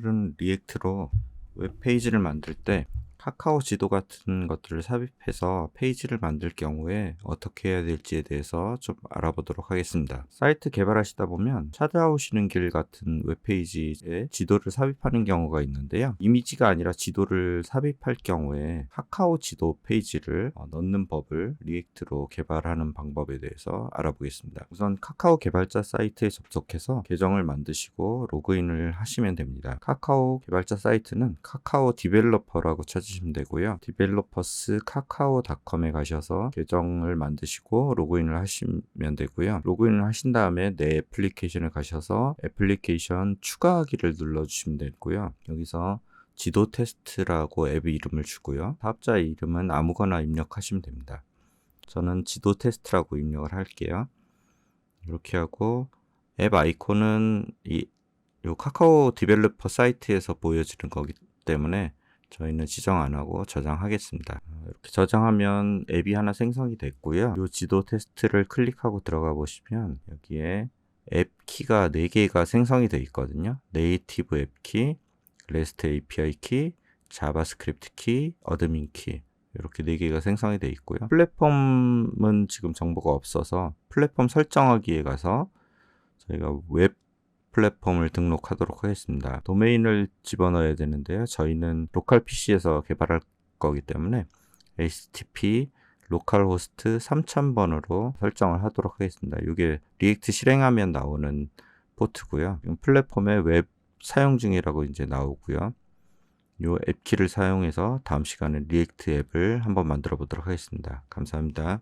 오늘은 리액트로 웹페이지를 만들 때 카카오 지도 같은 것들을 삽입해서 페이지를 만들 경우에 어떻게 해야 될지에 대해서 좀 알아보도록 하겠습니다. 사이트 개발하시다 보면 찾아오시는 길 같은 웹페이지에 지도를 삽입하는 경우가 있는데요. 이미지가 아니라 지도를 삽입할 경우에 카카오 지도 페이지를 어, 넣는 법을 리액트로 개발하는 방법에 대해서 알아보겠습니다. 우선 카카오 개발자 사이트에 접속해서 계정을 만드시고 로그인을 하시면 됩니다. 카카오 개발자 사이트는 카카오 디벨로퍼라고 찾으시면 되고요. 디벨로퍼스 카카오닷컴에 가셔서 계정을 만드시고 로그인을 하시면 되고요. 로그인을 하신 다음에 내 애플리케이션을 가셔서 애플리케이션 추가하기를 눌러주시면 되고요. 여기서 지도 테스트라고 앱 이름을 주고요. 사업자 이름은 아무거나 입력하시면 됩니다. 저는 지도 테스트라고 입력을 할게요. 이렇게 하고 앱 아이콘은 이, 요 카카오 디벨로퍼 사이트에서 보여지는 거기 때문에 저희는 지정 안 하고 저장하겠습니다. 어, 이렇게 저장하면 앱이 하나 생성이 됐고요. 이 지도 테스트를 클릭하고 들어가 보시면 여기에 앱 키가 4개가 생성이 되어 있거든요. 네이티브 앱 키, 레스트 API 키, 자바스크립트 키, 어드민 키. 이렇게 4개가 생성이 되어 있고요. 플랫폼은 지금 정보가 없어서 플랫폼 설정하기에 가서 저희가 웹 플랫폼을 등록하도록 하겠습니다. 도메인을 집어넣어야 되는데요. 저희는 로컬 PC에서 개발할 거기 때문에 HTTP 로컬호스트 3000번으로 설정을 하도록 하겠습니다. 이게 리액트 실행하면 나오는 포트고요. 플랫폼에 웹 사용 중이라고 이제 나오고요. 이 앱키를 사용해서 다음 시간에 리액트 앱을 한번 만들어 보도록 하겠습니다. 감사합니다.